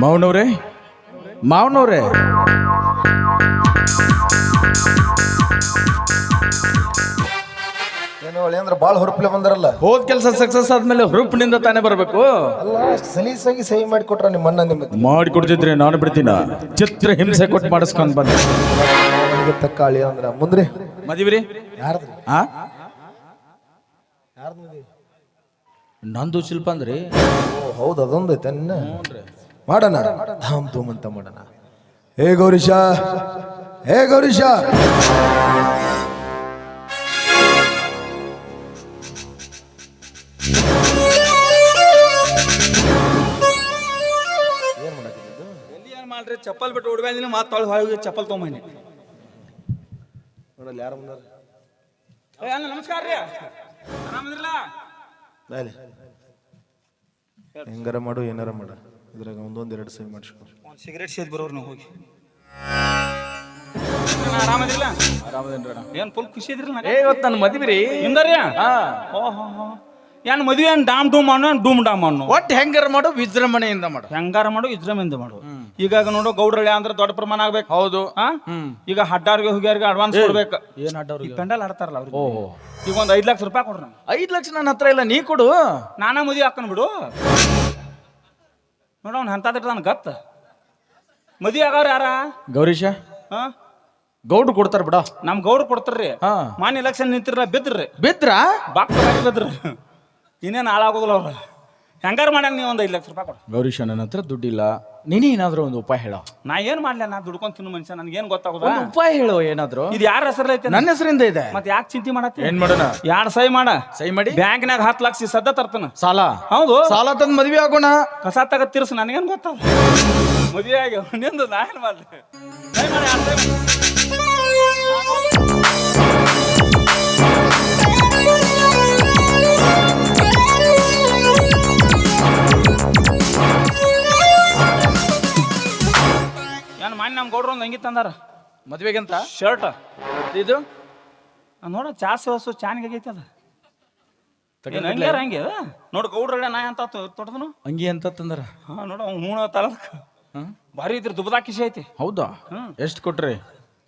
ಮಾವನವ್ರೆ? ಮಾವನವ್ರೆ? ಏನು ಅಂದ್ರೆ ಭಾಳ ಹುರುಪ್ಲೆ ಬಂದಾರಲ್ಲ? ಹೋದ ಕೆಲಸ ಸಕ್ಸಸ್ ಆದ್ಮೇಲೆ ಹುರುಪಿನಿಂದ ತಾನೇ ಬರಬೇಕು? ಅಲ್ಲ ಅಷ್ಟು ಸಲೀಸಾಗಿ ಸಹಿ ಮಾಡಿ ನಿಮ್ಮನ್ನ ನಿಮ್ಮ ಮಾಡಿ ಕೊಡ್ತಿದ್ರೆ ನಾನು ಬಿಡ್ತೀನ? ಚಿತ್ರ ಹಿಂಸೆ ಕೊಟ್ಟು ಮಾಡಿಸ್ಕೊಂಡು ಬಂದೆ. ನನಗೆ ತಕ್ಕ ಅಳಿ ಅಂದ್ರ ಮುಂದ್ರಿ. ಮದಿವ್ರಿ? ಯಾರ್ದ್ರಿ? ಆ? ಯಾರ್ದು ಮದ್ವಿ? ನಂದು ಶಿಲ್ಪ ಅಂದ್ರಿ. ಓ ಹೌದು ಅದೊಂದು ಐತೆ ಮಾಡೋಣ. ಧಾಮ್ ಧೂಮ್ ಅಂತ ಮಾಡೋಣ. ಹೇ ಗೌರೀಶ ಹೇ ಗೌರೀಶ. ಏನ್ ಮಾಡಕ್ಕಿದ್ದು ಎಲ್ಲಿ ಏನು ಮಾಡ್ರಿ? ಚಪ್ಪಲ್ ಬಿಟ್ಟು ಹುಡ್ಬಂದಿನಿ ಮಾತು ತೊಳೆದು ಹೋಗಿ ಚಪ್ಪಲ್ ತೊಗೊಂಬನಿ ನೋಡಲ್ಲ ಯಾರು ಬಂದಾರ? ಏ ಅಣ್ಣ ನಮಸ್ಕಾರ ರೀ. ಆರಾಮದಿರಲ್ಲ ಬಾಯ್ಲಿ ಹೆಂಗಾರ ಮಾಡು ಏನಾರ ಮಾಡು. ಇದ್ರಾಗ ಒಂದೊಂದು ಎರಡು ಸೇವ್ ಮಾಡಿಸ್ಕೊ ಒಂದು ಸಿಗರೇಟ್ ಸೇದ್ ಬರೋರು ನಾವು ಹೋಗಿ. ಆರಾಮದಿರಲ್ಲ ಏನು ಫುಲ್ ಖುಷಿ ಇದ್ರಿ ಏ ಇವತ್ತು ನನ್ನ ಮದಿವ್ರಿ ಹಿಂದಾರಿ ಹಾ. ಓಹೋ ಏನು ಮದುವೆ ಏನು ಡಾಮ್ ಡೂಮ್ ಅನ್ನೋ ಡೂಮ್ ಡಾಮ್ ಅನ್ನೋ ಒಟ್ಟು ಹೆಂಗಾರ ಮಾಡು ವಿಜೃಂಭಣೆಯಿಂದ ಮಾಡು. ಹೆಂಗಾರ ಮಾಡು ವಿಜೃಂಭಣೆಯಿಂದ ಮಾಡು. ಈಗಾಗ ನೋಡು ಗೌಡ್ರಳ್ಳಿ ಅಂದ್ರೆ ದೊಡ್ಡ ಪ್ರಮಾಣ ಆಗ್ಬೇಕು. ಹೌದು. ಹಾ? ಈಗ ಹಡ್ಡಾರ್ಗೆ ಹುಗ್ಯಾರ್ಗೆ ಅಡ್ವಾನ್ಸ್ ಕೊಡ್ಬೇಕು. ಏನ್ ಆಡೋರು ಈ ಪೆಂಡಲ್ ಆಡ್ತಾರಲ್ಲ ಅವ್ರಿಗೆ. ಓಹೋ. ಈಗ ಒಂದು ಐದು ಲಕ್ಷ ರೂಪಾಯಿ ಕೊಡ್ರಿ ಐದು ಐದ್ ಲಕ್ಷ ನನ್ನ ಹತ್ರ ಇಲ್ಲ ನೀ ಕೊಡು. ನಾನಾ ಮದುವೆ ಹಾಕೊಂಡ್ಬಿಡು ಬಿಡು. ನೋಡ ಅವ್ನು ಎಂತಾದಿರ್ತಾನ ಗತ್ತ. ಮದಿ ಆಗವ್ರ ಯಾರ? ಗೌರೀಶ? ಹಾ? ಗೌಡ್ರು ಕೊಡ್ತಾರ ಬಿಡ. ನಮ್ ಗೌಡ್ರು ಕೊಡ್ತಾರ್ರಿ. ಹಾ. ಮಾನ್ಯ ಎಲೆಕ್ಷನ್ ನಿಂತಿರ ಬಿದ್ರಿ. ಬಿದ್ರ? ಬಾಕ್ ಬಿದ್ರಿ. ಇನ್ನೇನು ಹಾಳಾಗೋದಿಲ್ಲ ಅವ್ರ. ಹೆಂಗಾರ ಮಾಡ್ಯಾಂಗ ನೀವು ಒಂದು ಐದು ಲಕ್ಷ ರೂಪಾಯಿ ಕೊಡ. ಗೌರೀಶ ನನ್ನ ಹತ್ರ ದುಡ್ಡಿಲ್ಲ. ನೀನೇ ಏನಾದ್ರು ಒಂದು ಉಪಾಯ ಹೇಳೋ. ನಾ ಏನ್ ಮಾಡ್ಲ ನಾ ದುಡ್ಕೊಂಡ್ ತಿನ್ನು ಮನುಷ್ಯ ನನ್ಗೇನ್ ಗೊತ್ತಾಗೋದ? ಒಂದು ಉಪಾಯ ಹೇಳೋ ಏನಾದ್ರು. ಇದು ಯಾರ ಹೆಸರಲ್ಲಿ ಐತೆ ನನ್ನ ಹೆಸರಿಂದ ಇದೆ. ಮತ್ತೆ ಯಾಕೆ ಚಿಂತೆ ಮಾಡತ್ತೆ? ಏನ್ ಮಾಡೋಣ? ಯಾರು ಸಹಿ ಮಾಡ? ಸೈ ಮಾಡಿ. ಬ್ಯಾಂಕ್ನಾಗ ಹತ್ತು ಲಕ್ಷ ಸದ್ದ ತರ್ತನ. ಸಾಲ? ಹೌದು. ಸಾಲ ತಂದ್ ಮದ್ವೆ ಆಗೋಣ. ಕಸ ತಗ ತಿರ್ಸ ನನಗೇನು ಗೊತ್ತಾಗ ಮದುವೆ ಆಗಿ ನಿಂದು ನಾ ಏನ್ ಮಾಡ್ಲಿ? ಸಹಿ ಮಾಡಿ ಯಾರ್ ಸಹಿ ಮಾಡಿ? ನಮ್ಮ ಗೌಡ್ರು ಒಂದು ಹಂಗಿ ತಂದಾರ. ಮದ್ವೆಗಂತ? ಶರ್ಟ್ ಇದು? ನೋಡ ಚಾ ಸೋಸು ಚಾನಿಗೆ ಆಗೈತೆ ಅದ. ಏನು ಹಂಗೆ? ಅದ ನೋಡು ಗೌಡ್ರ ನಾ ಅಂತ ತೊಡ್ದನು ಅಂಗಿ ಅಂತ ತಂದಾರ? ಹಾ ನೋಡ ಅವ್ನು ಹೂಣ ತಲ? ಭಾರಿ ಇದ್ರ ದುಬದಾ ಹೌದು ಐತಿ. ಹೌದಾ? ಎಷ್ಟು ಕೊಟ್ರಿ?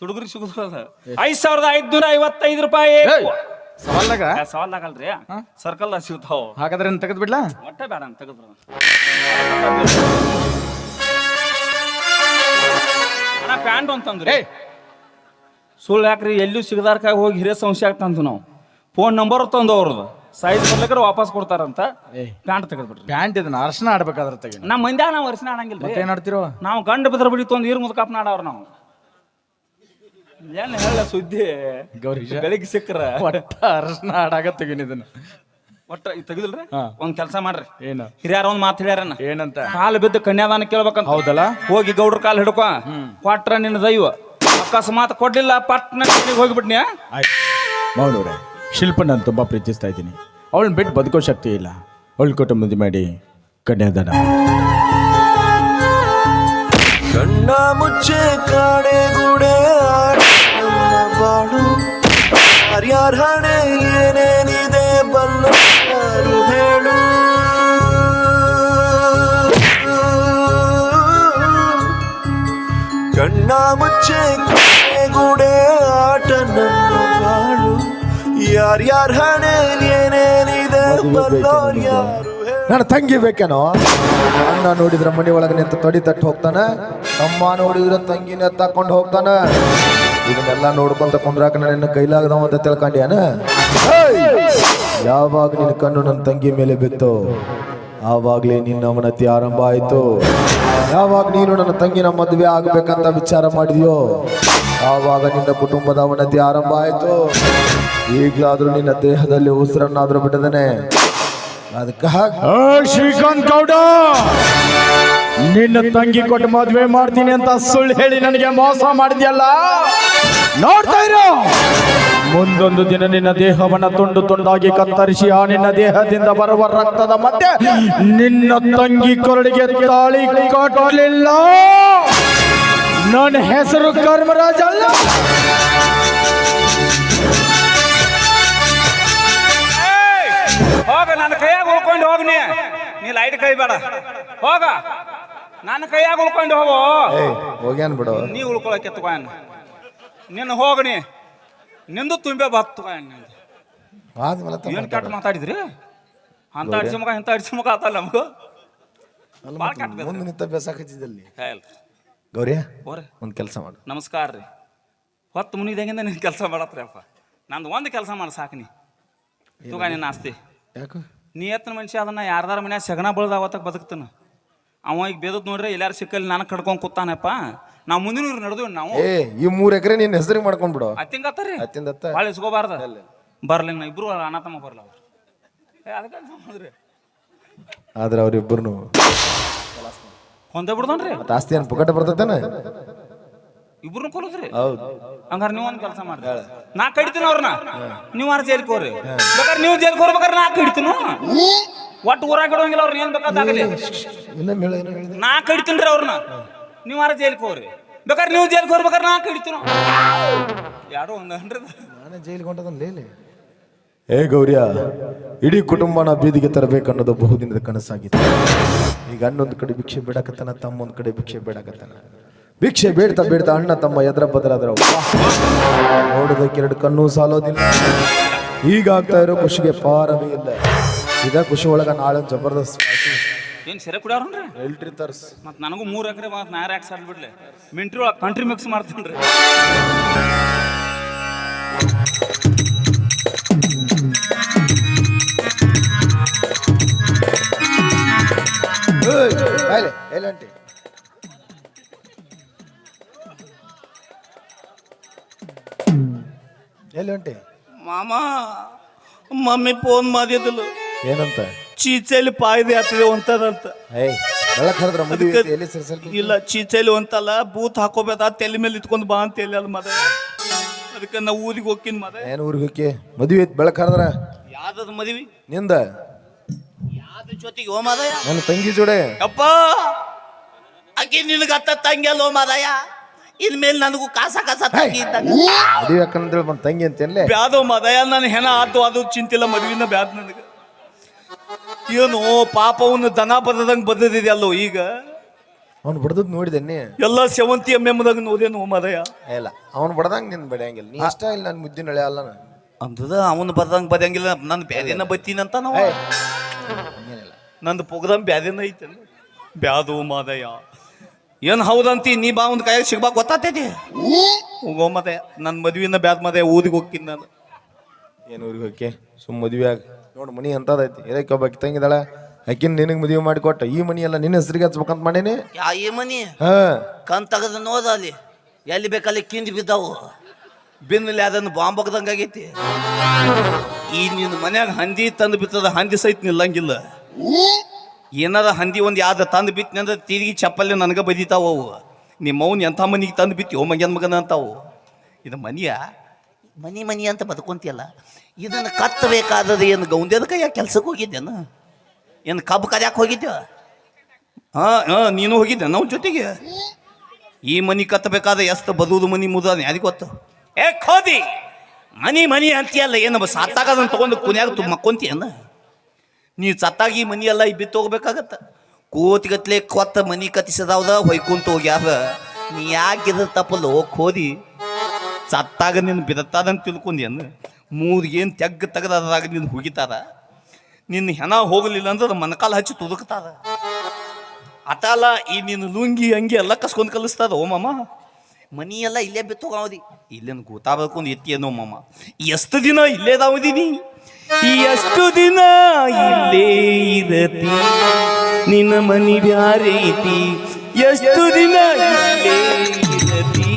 ತುಡುಗ್ರಿಗೆ ಸಿಗುದಿಲ್ಲ ಐದ್ ಸಾವಿರದ ಐದ್ನೂರ ಐವತ್ತೈದು ರೂಪಾಯಿ. ಸವಾಲ್ದಾಗ ಸವಾಲ್ದಾಗಲ್ರಿ ಸರ್ಕಲ್ ಸಿಗ್ತಾವ. ಹಾಗಾದ್ರೆ ತೆಗೆದು ಬಿಡ್ಲಾ ಒಟ್ಟೆ ಬೇಡ ಅಂತ ತೆಗೆದ್ರು ಪ್ಯಾಂಟ್ ಅಂತಂದ್ರಿ ಸುಳ್ಳು ಯಾಕ್ರಿ? ಎಲ್ಲೂ ಸಿಗದಾರ್ಕಾಗ ಹೋಗಿ ಹಿರಿಯ ಸಂಶಯ ಆಗ್ತಂತ ನಾವು. ಫೋನ್ ನಂಬರ್ ತಂದು ಅವ್ರದ್ದು. ಸೈಜ್ ಬರ್ಲಿಕ್ರೆ ವಾಪಸ್ ಕೊಡ್ತಾರಂತ ಏಯ್! ಪ್ಯಾಂಟ್ ತೆಗೆದ್ಬಿಟ್ರಿ. ಪ್ಯಾಂಟ್ ಇದನ್ನ ಅರ್ಶನ ಆಡ್ಬೇಕಾದ್ರೆ ತೆಗಿ ನಮ್ಮ ಮಂದ್ಯಾಗ ನಾವು ಅರ್ಶನ ಆಡಂಗಿಲ್ಲ ಏನ್ ಆಡ್ತಿರೋ? ನಾವು ಗಂಡ ಬಿದ್ರ ಬಿಡಿ ತೊಂದು ಇರ್ ಮುದ್ಕಾಪ್ ನಾಡವ್ರ ನಾವು. ಏನ್ ಹೇಳ ಸುದ್ದಿ? ಗೌರಿ ಬೆಳಿಗ್ಗೆ ಸಿಕ್ಕ್ರ. ಒಟ್ಟ ಅರ್ಶನ ಆಡಾಗ ತೆಗಿನ ಇದನ್ನ. ಒಟ್ಟ ಇದು ತೆಗಿದಿಲ್ರಿ. ಒಂದ್ ಕೆಲಸ ಮಾಡ್ರಿ. ಏನು? ಹಿರಿಯಾರ ಒಂದ್ ಮಾತು ಹೇಳ್ಯಾರನ. ಏನಂತ? ಕಾಲು ಬಿದ್ದು ಕನ್ಯಾದಾನ ಕೇಳ್ಬೇಕಂತ. ಹೌದಲ್ಲ? ಹೋಗಿ ಗೌಡ್ರ ಕಾಲು ಹಿಡ್ಕೊ. ಕೊಟ್ರ ನಿನ್ನ ದೈವ. ಅಕಸ್ಮಾತ್ ಕೊಡ್ಲಿಲ್ಲ ಪಟ್ನ ಹೋಗ್ಬಿಟ್ನಿ ಆಯ್ತು. ಮೌನವ್ರೆ ಶಿಲ್ಪ ನಾನು ತುಂಬಾ ಪ್ರೀತಿಸ್ತಾ ಇದ್ದೀನಿ. ಅವಳನ್ನ ಬಿಟ್ಟು ಬದುಕೋ ಶಕ್ತಿ ಇಲ್ಲ. ಅವಳ ಕುಟುಂಬದ ಮಾಡಿ ಕನ್ಯಾದಾನ ಕಣ್ಣ ಮುಚ್ಚೆ ಕಾಡೆ ಗುಡೆ ಬಾಡು ಹರಿಯಾರ್ ಹಣೆ ಏನೇನಿದೆ ಬಲ್ಲ ಯಾರು ಹೇಳು. ಕಣ್ಣ ಮುಚ್ಚೆ ಕಾಡೆ ಗುಡೆ ಆಟ ನನ್ನ ಬಾಳು ಯಾರ್ಯಾರ ಹಣೆ ಏನೇನಿದೆ ಬಲ್ಲೋರ್ ಯಾರು ಹೇಳು. ನನ್ನ ತಂಗಿ ಬೇಕೇನೋ? ಅಣ್ಣ ನೋಡಿದ್ರ ಮನೆ ಒಳಗೆ ನಿಂತು ತೊಡಿ ತಟ್ಟು ಹೋಗ್ತಾನೆ. ತಮ್ಮ ನೋಡಿದ್ರ ತಂಗಿನ ತಕೊಂಡು ಹೋಗ್ತಾನೆ. ಇದನ್ನೆಲ್ಲ ನೋಡ್ಕೊಂತ ಕುಂದ್ರಾಕ ನನ್ನ ಕೈಲಾಗದವ ಅಂತ ತಿಳ್ಕೊಂಡ್ಯಾನ! ಯಾವಾಗ ನಿನ್ನ ಕಣ್ಣು ನನ್ನ ತಂಗಿ ಮೇಲೆ ಬಿತ್ತು, ಆವಾಗಲೇ ನಿನ್ನ ಅವನತಿ ಆರಂಭ ಆಯಿತು. ಯಾವಾಗ ನೀನು ನನ್ನ ತಂಗಿನ ಮದುವೆ ಆಗಬೇಕಂತ ವಿಚಾರ ಮಾಡಿದೆಯೋ, ಆವಾಗ ನಿನ್ನ ಕುಟುಂಬದ ಅವನತಿ ಆರಂಭ ಆಯಿತು. ಈಗಲಾದರೂ ನಿನ್ನ ದೇಹದಲ್ಲಿ ಉಸಿರನ್ನಾದರೂ ಬಿಟ್ಟದನೆ ಅದಕ್ಕೆ ಶ್ರೀಕಾಂತ್ ಗೌಡ, ನಿನ್ನ ತಂಗಿ ಕೊಟ್ಟು ಮದುವೆ ಮಾಡ್ತೀನಿ ಅಂತ ಸುಳ್ಳು ಹೇಳಿ ನನಗೆ ಮೋಸ ಮಾಡಿದ್ಯಲ್ಲ? ನೋಡ್ತಾ ಇರೋ. ಮುಂದೊಂದು ದಿನ ನಿನ್ನ ದೇಹವನ್ನ ತುಂಡು ತುಂಡಾಗಿ ಕತ್ತರಿಸಿ ಆ ನಿನ್ನ ದೇಹದಿಂದ ಬರುವ ರಕ್ತದ ಮತ್ತೆ ನಿನ್ನ ತಂಗಿ ಕೊರಳಿಗೆ ತಾಳಿ ಕಟ್ಟಲಿಲ್ಲ. ನನ್ನ ಹೆಸರು ಕರ್ಮರಾಜ ಅಲ್ಲ. ಹೋಗ ನನ್ನ ಕೈಯಾಗ ಉಳ್ಕೊಂಡು ಹೋಗ್ನಿ ನೀ. ನೀ ಲೈಟ್ ಕೈ ಬೇಡ. ಹೋಗ. ನನ್ನ ಕೈಯಾಗ ಉಳ್ಕೊಂಡು ಹೋಗು. ಹೋಗ್ಯಾನ್ ಬಿಡು. ನೀ ಉಳ್ಕೊಳಕ್ಕೆ ತಗೋಯನ್ ನಿನ್ನ ಹೋಗಣಿ ನಿಂದು ತುಂಬೆ ಬತ್ ಏನ್ ಕೆಟ್ಟ ಮಾತಾಡಿದ್ರಿ? ಅಂತ ಅಡಿಸಿ ಮುಖ ಇಂಥ ಅಡಿಸಿ ಮುಖ ಆತಲ್ಲ ನಮಗೂ. ಮುಂದೆ ನಿಂತ ಬೇಸಾಕತ್ತಿದ್ದಲ್ಲಿ ಹೇಳ ಗೌರಿಯ ಹೋರಿ ಒಂದು ಕೆಲಸ ಮಾಡು. ನಮಸ್ಕಾರ ರೀ. ಹೊತ್ತು ಮುನಿದಾಗಿಂದ ನೀನು ಕೆಲಸ ಮಾಡತ್ರಿ ಅಪ್ಪ. ನಂದು ಒಂದು ಕೆಲಸ ಮಾಡಿ ಸಾಕು ನೀ. ತೂಗ ನಿನ್ನ ಆಸ್ತಿ. ಯಾಕೆ? ನೀ ಎತ್ತನ ಮನುಷ್ಯ ಅದನ್ನ ಯಾರ್ದಾರ ಮನ್ಯಾಗ ಸಗಣ ಬಳ್ದ ಅವತ್ತಾಗ ಬದುಕ್ತಾನ. ಅವ ಈಗ ಬೇದದ್ ನೋಡ್ರಿ ಎಲ್ಲಾರು ಸಿಕ್ಕಲ್ಲಿ ನಾನು ಕಡ್ಕೊಂಡ್ ಕೂತಾನಪ್ಪ. ನಾವು ಮುಂದಿನ ಊರು ನಡೆದ್ ನಾವು. ಏ ಈ ಮೂರ್ ಎಕರೆ ನಿನ್ನ ಹೆಸರಿಗೆ ಮಾಡ್ಕೊಂಡ್ಬಿಡು ಅತ್ತಿಂಗತ್ತರಿ ಅತ್ತಿಂದತ್ತ ಭಾಳ ಇಸ್ಕೋಬಾರ್ದ? ಬರ್ಲಿ ನಾ ಇಬ್ರು ಅಣ್ಣ ತಮ್ಮ ಬರ್ಲ ಅವ್ರು. ಏ ಅದಕ್ಕೆ ಆದ್ರೆ ಅವ್ರಿಬ್ಬರು ಹೊಂದ ಬಿಡ್ದನ್ರಿ. ಆಸ್ತಿ ಏನು ಪುಕಟ ಬರ್ತೈತೇನ? ಇಬ್ರು ಕೊಲದ್ರಿ ಹೌದು. ಹಂಗಾರೆ ನೀವು ಒಂದು ಕೆಲಸ ಮಾಡ್ರಿ. ನಾ ಕಡಿತೀನಿ ಅವ್ರನ್ನ. ನೀವು ಆರು ಜೈಲ್ ಕೋರಿ ಬೇಕಾದ್ರೆ ನೀವು ಜೈಲ್ ಕೋರ್ಬೇಕಾದ್ರೆ ನಾ ಕಡಿತೀನು. ಒಟ್ಟು ಊರಾಗ ಇಡೋಂಗಿಲ್ಲ ಅವ್ರನ್ನ ಏನ್ ಬೇಕಾದಾಗಲಿ ನಾ ಕಡಿತೀನಿ ರೀ ಅವ್ರನ್ನ. ನೀವು ಆರು ಜೈಲ್ ಕೋರಿ ಬೇಕಾದ್ರೆ ನೀವು ಜೈಲ್ ಕೋರ್ಬೇಕಾದ್ರೆ ನಾ ಕಡಿತೀನು. ಯಾರು ಒಂದ್ರಿ ನಾನೇ ಜೈಲ್ ಹೊಂಟದನ್ ಲೇಲೆ ಏ ಗೌರಿಯ ಇಡೀ ಕುಟುಂಬನ ಬೀದಿಗೆ ತರಬೇಕನ್ನೋದು ಬಹುದಿನದ ಕನಸಾಗಿತ್ತು. ಈಗ ಅಣ್ಣೊಂದು ಕಡೆ ಭಿಕ್ಷೆ ಬೇಡಕತ್ತಾನ ತಮ್ಮ ಒಂದ್ ಕಡೆ ಭಿಕ್ಷೆ ಬೇಡಕತ್ತಾನ. ಭಿಕ್ಷೆ ಬೇಡ್ತಾ ಬೇಡ್ತಾ ಅಣ್ಣ ತಮ್ಮ ಎದ್ರ ಬದಲಾದ್ರ ನೋಡೋದಕ್ಕೆ ಎರಡು ಕಣ್ಣು ಸಾಲೋದಿಲ್ಲ. ಈಗ ಆಗ್ತಾ ಇರೋ ಖುಷಿಗೆ ಪಾರವೇ ಇಲ್ಲ. ಇದ ಖುಷಿ ಒಳಗ ನಾಳೆ ಜಬರ್ದಸ್ತ್ ಏನ್ ಸೆರೆ ಕುಡಿಯೋರ್ರಿ ಎಲ್ಟ್ರಿ ತರ್ಸ್. ಮತ್ತೆ ನನಗೂ ಮೂರು ಎಕರೆ ಮತ್ತೆ ನಾ ಯಾಕೆ ಸಾಲ್ ಬಿಡ್ಲಿ? ಮಿಂಟ್ರಿ ಒಳಗೆ ಕಂಟ್ರಿ ಮಿಕ್ಸ್ ಮಾಡ್ತೀನಿ ರೀ ಬಾಯ್ಲೆ ಎಲ್ಲಂಟಿ ಎಲ್ಲಂಟಿ ಮಾಮ ಮಮ್ಮಿ ಫೋನ್ ಮಾಡಿದ್ಲು. ಏನಂತ? ಚೀಚಲಿ ಪಾಯ್ದೆ ಆಗ್ತದೆ ಅಂತದಂತ ಏಯ್ ಬೆಳಕ್ ಹರಿದ್ರ ಮದುವೆ ಐತಿ, ಎಲ್ಲಿ ಸರ್ ಇಲ್ಲ ಚೀಚೆಲಿ ಅಂತಲ್ಲ ಬೂತ್ ಹಾಕೋಬೇಕ ತಲೆ ಮೇಲೆ ಇಟ್ಕೊಂಡು ಬಾ ಅಂತ ಹೇಳಿ ಅಲ್ಲ ಮದ ಅದಕ್ಕೆ ನಾ ಊರಿಗೆ ಹೋಗ್ತೀನಿ ಮದ ಏನ್ ಊರಿಗೆ ಹೋಗಿ ಮದುವೆ ಐತಿ ಬೆಳಕ್ ಹರಿದ್ರ? ಯಾವ್ದದ ಮದ್ವಿ? ನಿಂದ? ಯಾವ್ದ ಜೊತೆಗೆ ಓ ಮಾದಯ್ಯ? ನನ್ನ ತಂಗಿ ಜೋಡೆ? ಅಪ್ಪ ಆಕಿ ನಿನಗೆ ಅತ್ತ ತಂಗಿ ಅಲ್ಲ ಮಾದಯ್ಯ? ಇನ್ಮೇಲೆ ನನಗೂ ಕಾಸ ಕಾಸ ತಂಗಿ ಅಂತ ಮದುವೆ ಬಂದ್ ತಂಗಿ ಅಂತೇನ್ಲೆ ಬ್ಯಾದೋ ಮದಯ ನನ್ನ ಹೆಣ ಆತು ಅದು ಚಿಂತಿಲ್ಲ ಮದುವಿನ ಬ್ಯಾದ ನನಗೆ. ಏನು ಪಾಪವನ್ನು ದನ ಬದದಂಗೆ ಬದದಿದೆ ಅಲ್ಲೋ ಈಗ? ಅವ್ನು ಬಡ್ದದ್ ನೋಡಿದೆ ನೀ. ಎಲ್ಲ ಸೆವಂತಿ ಎಮ್ಮೆಮ್ಮದಾಗ ನೋದೇನು ಮದಯ ಇಲ್ಲ ಅವ್ನು ಬಡ್ದಂಗೆ ನಿನ್ ಬಡಿಯಂಗಿಲ್ಲ. ನೀ ಇಷ್ಟ ಇಲ್ಲ ನನ್ನ ಮುದ್ದಿನ ಹಳೆ ಅಲ್ಲ ನಾನು ಅಂದದ ಅವನು ಬರ್ದಂಗೆ ಬದಂಗಿಲ್ಲ ನನ್ನ ಬ್ಯಾದಿನ ಬತ್ತೀನಂತ ನಾವು. ಹಂಗೇನಿಲ್ಲ. ನಂದು ಪೊಗದಂ ಬ್ಯಾದಿನ ಐತೆ ಬ್ಯಾದು ಮಾದಯ್ಯ. ಏನು ಹೌದಂತಿ? ನೀ ಬಾ ಒಂದು ಕೈಯಾಗ ಸಿಗ್ಬಾಕ್ ಗೊತ್ತಾತೈತಿ ಹೋಗೋ ಮದಯ ನನ್ನ ಮದುವಿನ ಬ್ಯಾದ ಮದಯ ಊದಿಗೆ ಹೋಗ್ತೀನಿ ನಾನು. ಏನು ಊರಿಗೆ ಹೋಗಿ ಸುಮ್ ಮದುವೆ ಆಗ. ನೋಡು ಮನಿ ಅಂತದೈತಿ. ಇದಕ್ಕೆ ಒಬ್ಬ ತಂಗಿದಾಳ ಆಕಿನ ನಿನಗೆ ಮದುವೆ ಮಾಡಿ ಕೊಟ್ಟ. ಈ ಮನಿ ಎಲ್ಲ ನಿನ್ನ ಹೆಸರಿಗೆ ಹಚ್ಬೇಕಂತ ಮಾಡೇನಿ? ಯಾ ಈ ಮನಿ? ಹಾ. ಕಣ್ ತೆಗೆದು ನೋದ ಅಲ್ಲಿ. ಎಲ್ಲಿ ಬೇಕಲ್ಲಿ ಕಿಂದಿ ಬಿದ್ದಾವು. ಬಿನ್ನಲ್ಲಿ ಅದನ್ನು ಬಾಂಬ್ ಆಗೈತಿ. ಈ ನಿನ್ನ ಮನ್ಯಾಗ ಹಂದಿ ತಂದು ಬಿತ್ತದ ಹಂದಿ ಸಹಿತ ನಿಲ್ಲಂಗಿಲ್ಲ. ಏನಾರ ಹಂದಿ ಒಂದು ಯಾವ್ದು ತಂದು ಬಿತ್ತು ಅಂದ್ರೆ ತಿರುಗಿ ಚಪ್ಪಲ್ಲಿ ನನಗೆ ಬದಿತಾವ ಅವು. ನಿಮ್ಮ ಅವ್ನು ಎಂಥ ಮನೆಗೆ ತಂದು ಬಿತ್ತಿ ಓ ಮಗನ ಮಗನ ಅಂತಾವು. ಇದು ಮನೆಯ? ಮನಿ ಮನಿ ಅಂತ ಬದುಕೊಂತಿಯಲ್ಲ ಇದನ್ನು ಕತ್ತಬೇಕಾದದ ಏನು ಗೌಂದ್ಯದ ಕೈಯಾಗ ಕೆಲ್ಸಕ್ಕೆ ಹೋಗಿದ್ದೇನು? ಏನು ಕಬ್ಬು ಕದ್ಯಾಕೆ ಹೋಗಿದ್ದೆ ಹಾಂ ಹಾಂ ನೀನು ಹೋಗಿದ್ದೆ ನಾವು ಜೊತೆಗೆ? ಈ ಮನಿ ಕತ್ತಬೇಕಾದ ಎಷ್ಟು ಬದುವುದು ಮನಿ ಮುದ ಯಾರಿಗೆ ಗೊತ್ತು? ಏ ಖೋದಿ! ಮನಿ ಮನಿ ಅಂತೀಯಲ್ಲ ಏನು ಸಾತಾಗದನ್ನು ತಗೊಂಡು ಕುನ್ಯಾಗ ತುಂಬ ಮಕ್ಕೊಂತೀಯನ್ನ ನೀ ಸತ್ತಾಗಿ ಮನಿ ಎಲ್ಲ ಬಿತ್ತು ಹೋಗ್ಬೇಕಾಗತ್ತ? ಕೋತಿಗತ್ಲೆ ಕೊತ್ತ ಮನಿ ಕತ್ತಿಸದಾವ್ದ ಹೊಯ್ಕೊಂತ ಹೋಗ್ಯಾವ. ನೀ ಯಾಕೆ ತಪ್ಪ ತಪ್ಪಲ್ಲ ಹೋದಿ ಸತ್ತಾಗ ನಿನ್ನ ಬಿದತ್ತಾದಂತ ತಿಳ್ಕೊಂಡೇನು ಮೂರು ಏನು ತೆಗ್ಗ ಅದ್ರಾಗ ನೀನು ಹುಗಿತಾರ. ನಿನ್ನ ಹೆಣ ಹೋಗಲಿಲ್ಲ ಅಂದ್ರೆ ಮನಕಾಲ ಹಚ್ಚಿ ತುದುಕ್ತಾರ. ಅಟಲ ಈ ನಿನ್ನ ಲುಂಗಿ ಅಂಗಿ ಎಲ್ಲ ಕಸ್ಕೊಂಡು ಕಲಿಸ್ತಾರ ಓ ಮಾಮ? ಮನಿ ಎಲ್ಲ ಇಲ್ಲೇ ಬಿತ್ತೋಗಾವದಿ ಇಲ್ಲೇನು ಗೊತ್ತಾಗಬೇಕು ಎತ್ತಿ ಏನೋ ಮಾಮ. ಎಷ್ಟು ದಿನ ಇಲ್ಲೇ ದಾವದೀನಿ ಎಷ್ಟು ದಿನ ಇಲ್ಲೇ ಇರತಿ. ನಿನ್ನ ಮನಿ ಬ್ಯಾರೆ ಐತಿ. ಎಷ್ಟು ದಿನ ಇಲ್ಲೇ ಇರತಿ.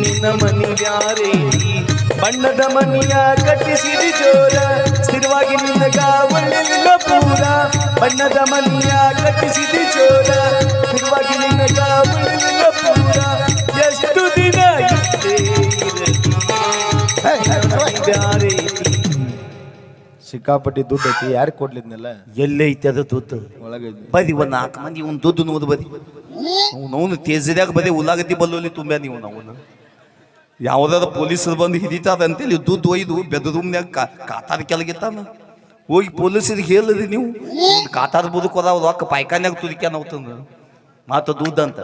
ನಿನ್ನ ಮನಿ ಬ್ಯಾರೆ ಐತಿ. ಬಣ್ಣದ ಮನಿಯ ಕಟ್ಟಿಸಿರಿ ಜೋರ. ಸ್ಥಿರವಾಗಿ ನಿನ್ನಗ ಒಳ್ಳೆಲ್ಲ ಪೂರ. ಬಣ್ಣದ ಮನಿಯ ಕಟ್ಟಿಸಿರಿ ಜೋರ. ಸ್ಥಿರವಾಗಿ ನಿನ್ನಗ ಒಳ್ಳೆಲ್ಲ ಪೂರ. ಸಿಕ್ಕಾಪಟ್ಟಿ ದುಡ್ಡು ಐತಿ ಯಾರಿಗೆ ಕೊಡ್ಲಿದ್ನೆಲ್ಲ? ಐತಿ ಅದು ದುಡ್ಡು? ಒಳಗೆ ಬದಿ ಒಂದು ನಾಲ್ಕು ಮಂದಿ ಇವನ್ ದುಡ್ಡು ನೋದು ಬದಿ ಅವ್ನು ಅವನು ತೇಜದಾಗ ಬದಿ ಉಳ್ಳಾಗದ್ದಿ ಬಲ್ಲೋಲಿ ತುಂಬ ನೀವು ನಾವು ಯಾವ್ದಾರ ಪೊಲೀಸರು ಬಂದು ಹಿಡಿತಾದ ಅಂತೇಳಿ ದುಡ್ಡು ಒಯ್ದು ಬೆದ ರೂಮ್ನ್ಯಾಗ ಕಾ ಕಾತಾರ ಕೆಳಗಿತ್ತಾನ ಹೋಗಿ ಪೊಲೀಸರಿಗೆ ಹೇಳಿದ್ರಿ ನೀವು. ಕಾತಾದ ಬದುಕೋದ ರೊಕ್ಕ ಪಾಯ್ಕಾನ್ಯಾಗ ತುದಿಕ್ಯಾನ ಅವತ್ತಂದು ಮಾತು ದೂದ್ ಅಂತ.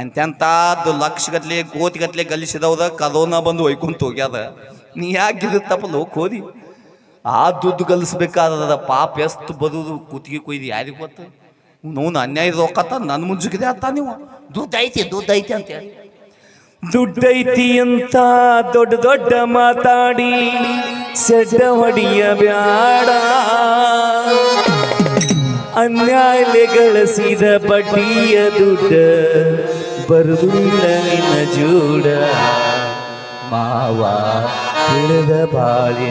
ಎಂತೆಂತಾದ್ದು ಲಕ್ಷಗಟ್ಲೆ ಕೋತಿಗಟ್ಲೆ ಗಲಿಸಿದವ್ದ ಕರೋನಾ ಬಂದು ಒಯ್ಕೊಂತ ಹೋಗ್ಯಾದ. ನೀ ಯಾಕೆ ತಪ್ಪಲು ಕೋದಿ ಆ ದುಡ್ಡು ಗಲಿಸ್ಬೇಕಾದ ಪಾಪ ಎಷ್ಟು ಬದುದು ಕುತ್ತಿಗೆ ಕೊಯ್ದು ಯಾರಿಗೆ ಗೊತ್ತು? ನೋನು ಅನ್ಯಾಯ ಒಕ್ಕತ್ತ ನನ್ನ ಮುಂಜುಗಿದೆ ಅತ್ತ ನೀವು. ದುಡ್ಡು ಐತಿ ದುಡ್ಡು ಐತಿ ಅಂತ ಹೇಳಿ. ದುಡ್ಡೈತಿ ಅಂತ ದೊಡ್ಡ ದೊಡ್ಡ ಮಾತಾಡಿ, ಸೆಡ್ಡ ಹೊಡಿಯ ಬ್ಯಾಡ. ಅನ್ಯಾಯ ಗಳಿಸಿದ ಬಡ್ಡಿಯ ದುಡ್ಡ ಬರುದಿಲ್ಲ ನಿನ್ನ ಜೂಡ. ಮಾವ, ತಿಳಿದ ಬಾಳೆ